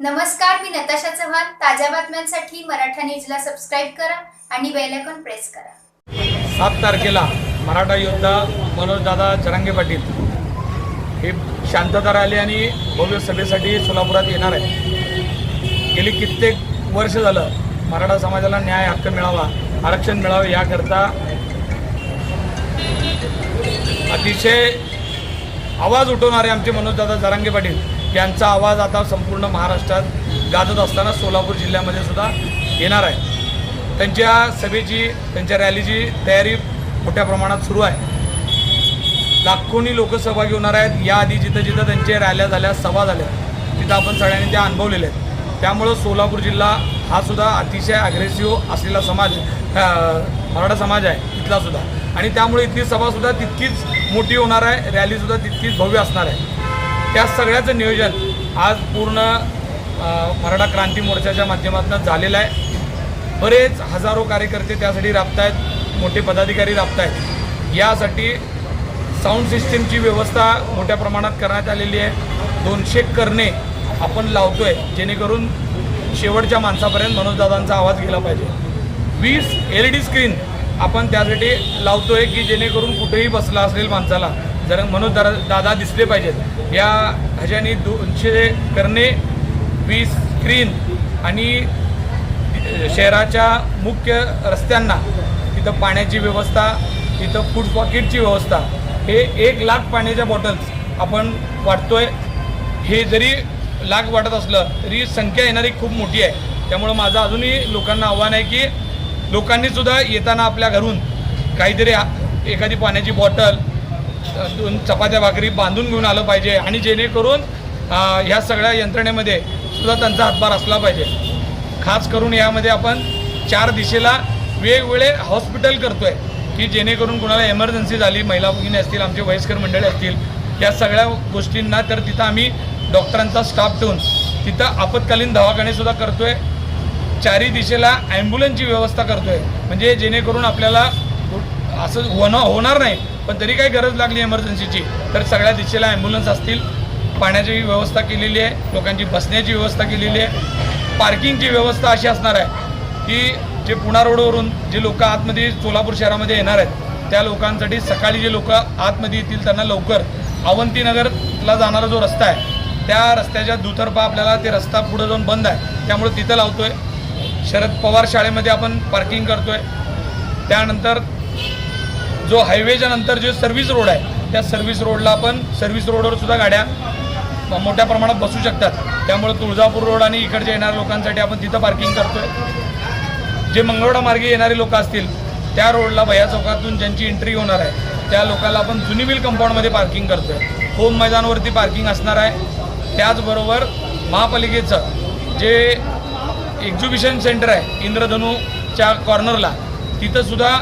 नमस्कार मी नताशा चव्हाण. ताज्या बातम्यांसाठी मराठा न्यूजला सबस्क्राईब करा आणि बेल आयकॉन प्रेस करा. सात तारखेला मराठा योद्धा मनोजदादा जरांगे पाटील हे शांतता रॅली आणि भव्य सभेसाठी सोलापुरात येणार आहे गेली कित्येक वर्ष झालं मराठा समाजाला न्याय हक्क मिळावा आरक्षण मिळावे याकरता अतिशय आवाज उठवणारे आमचे मनोजदादा जरांगे पाटील यांचा आवाज आता संपूर्ण महाराष्ट्रात गाजत असताना सोलापूर जिल्ह्यामध्ये सुद्धा येणार आहे. त्यांच्या सभेची त्यांच्या रॅलीची तयारी मोठ्या प्रमाणात सुरू आहे. लाखोनी लोक सहभागी होणार आहेत. याआधी जिथं जिथं त्यांच्या रॅल्या झाल्या सभा झाल्या तिथं आपण सगळ्यांनी त्या अनुभवलेल्या आहेत. त्यामुळं सोलापूर जिल्हा हा सुद्धा अतिशय अग्रेसिव्ह असलेला समाज मराठा समाज आहे इथला सुद्धा. आणि त्यामुळे इथली सभासुद्धा तितकीच मोठी होणार आहे. रॅलीसुद्धा तितकीच भव्य असणार आहे. त्या सगळ्याचं नियोजन आज पूर्ण मराठा क्रांती मोर्चाच्या माध्यमातून झालेलं आहे. बरेच हजारो कार्यकर्ते त्यासाठी राबत आहेत मोठे पदाधिकारी राबत आहेत यासाठी साऊंड सिस्टीमची व्यवस्था मोठ्या प्रमाणात करण्यात आलेली आहे. दोनशे करणे आपण लावतो आहे जेणेकरून शेवटच्या माणसापर्यंत मनोजदादांचा आवाज गेला पाहिजे. वीस एल ई डी स्क्रीन आपण त्यासाठी लावतो आहे की जेणेकरून कुठेही बसला असेल माणसाला जर मनोज दादा दादा दिसले पाहिजेत. या ह्याच्याने दोनशे करणे वीस स्क्रीन आणि शहराच्या मुख्य रस्त्यांना तिथं पाण्याची व्यवस्था तिथं फूड पॉकेटची व्यवस्था हे एक लाख पाण्याच्या बॉटल्स आपण वाटतोय. हे जरी लाख वाटत असलं तरी संख्या येणारी खूप मोठी आहे. त्यामुळं माझं अजूनही लोकांना आव्हान आहे की लोकांनीसुद्धा येताना आपल्या घरून काहीतरी एखादी पाण्याची बॉटल दोन चपात्या भाकरी बांधून घेऊन आलं पाहिजे आणि जेणेकरून ह्या सगळ्या यंत्रणेमध्ये सुद्धा त्यांचा हातभार असला पाहिजे. खास करून यामध्ये आपण चार दिशेला वेगवेगळे हॉस्पिटल करतो आहे की जेणेकरून कुणाला एमर्जन्सी झाली महिला भगिनी असतील आमचे वयस्कर मंडळी असतील या सगळ्या गोष्टींना तर तिथं आम्ही डॉक्टरांचा स्टाफ ठेवून तिथं आपत्कालीन दवाखानेसुद्धा करतो आहे चारी दिशेला ॲम्ब्युलन्सची व्यवस्था करतो आहे म्हणजे जेणेकरून आपल्याला असं होणं होणार नाही. पण तरी काही गरज लागली एमर्जन्सीची तर सगळ्या दिशेला ॲम्ब्युलन्स असतील. पाण्याची व्यवस्था केलेली आहे लोकांची बसण्याची व्यवस्था केलेली आहे. पार्किंगची व्यवस्था अशी असणार आहे की जे पुणा रोडवरून जे लोक आतमध्ये सोलापूर शहरामध्ये येणार आहेत त्या लोकांसाठी सकाळी जे लोक आतमध्ये येतील त्यांना लवकर अवंतीनगरला जाणारा जो रस्ता आहे त्या रस्त्याच्या दुतर्फा आपल्याला ते रस्ता पुढे जाऊन बंद आहे. त्यामुळे तिथं लावतोय. शरद पवार शाळेमध्ये आपण पार्किंग करतोय. त्यानंतर जो हायवेच्या नंतर जे सर्व्हिस रोड आहे त्या सर्व्हिस रोडला आपण सर्व्हिस रोडवर सुद्धा गाड्या मोठ्या प्रमाणात बसू शकतात. त्यामुळे तुळजापूर रोड आणि इकडच्या येणाऱ्या लोकांसाठी आपण तिथं पार्किंग करतोय. जे मंगळवडा मार्गे येणारे लोक असतील त्या रोडला भया चौकातून ज्यांची एंट्री होणार आहे त्या लोकांना आपण जुनी मिल कंपाऊंडमध्ये पार्किंग करतोय. होम मैदानवरती पार्किंग असणार आहे. त्याचबरोबर महापालिकेचं जे एक्झिबिशन सेंटर आहे इंद्रधनूच्या कॉर्नरला तिथंसुद्धा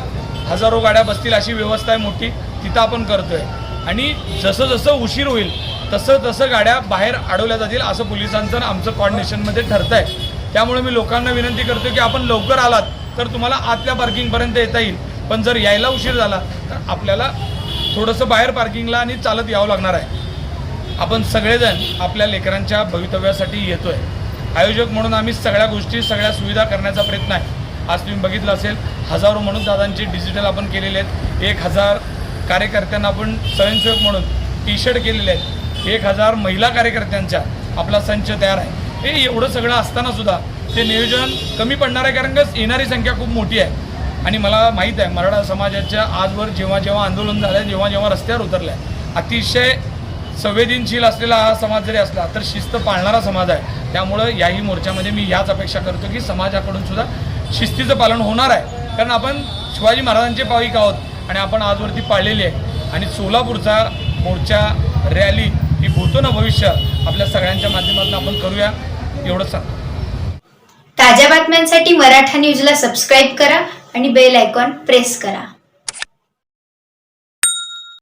हजारो गाड्या बसतील अशी व्यवस्था आहे मोठी तिथं आपण करतोय. आणि जसं जसं उशीर होईल तसं तसं गाड्या बाहेर अडवल्या जातील असं पोलिसांचं आमचं कॉर्डिनेशनमध्ये ठरतं आहे त्यामुळे मी लोकांना विनंती करतो की आपण लवकर आलात तर तुम्हाला आतल्या पार्किंगपर्यंत येता येईल. पण जर यायला उशीर झाला तर आपल्याला थोडंसं बाहेर पार्किंगला आणि चालत यावं लागणार आहे. आपण सगळेजण आपल्या लेकरांच्या भवितव्यासाठी येतोय. आयोजक म्हणून आम्ही सगळ्या गोष्टी सगळ्या सुविधा करण्याचा प्रयत्न आहे. आज तुम्ही बघितलं असेल हजारो म्हणून दादांचे डिजिटल आपण केलेले आहेत. एक हजार कार्यकर्त्यांना आपण स्वयंसेवक म्हणून टी शर्ट केलेले आहेत. एक हजार महिला कार्यकर्त्यांच्या आपला संच तयार आहे. हे एवढं सगळं असताना सुद्धा ते नियोजन कमी पडणार आहे कारण का येणारी संख्या खूप मोठी आहे. आणि मला माहीत आहे मराठा समाजाच्या आजवर जेव्हा जेव्हा आंदोलन झालं जेव्हा जेव्हा रस्त्यावर उतरलं आहे अतिशय संवेदनशील असलेला हा समाज जरी असला तर शिस्त पाळणारा समाज आहे. त्यामुळं याही मोर्चामध्ये मी याच अपेक्षा करतो की समाजाकडून सुद्धा शिस्तीचं पालन होणार आहे. कारण आपण शिवाजी महाराजांचे पाविक आहोत आणि आपण आजवरती पाळलेली आहे. आणि सोलापूरचा मोर्चा रॅली ही भूतो ना भविष्य आपल्या सगळ्यांच्या माध्यमातून आपण करूया एवढंच सांगतो. ताज्या बातम्यांसाठी मराठा न्यूजला सबस्क्राईब करा आणि बेल आयकॉन प्रेस करा.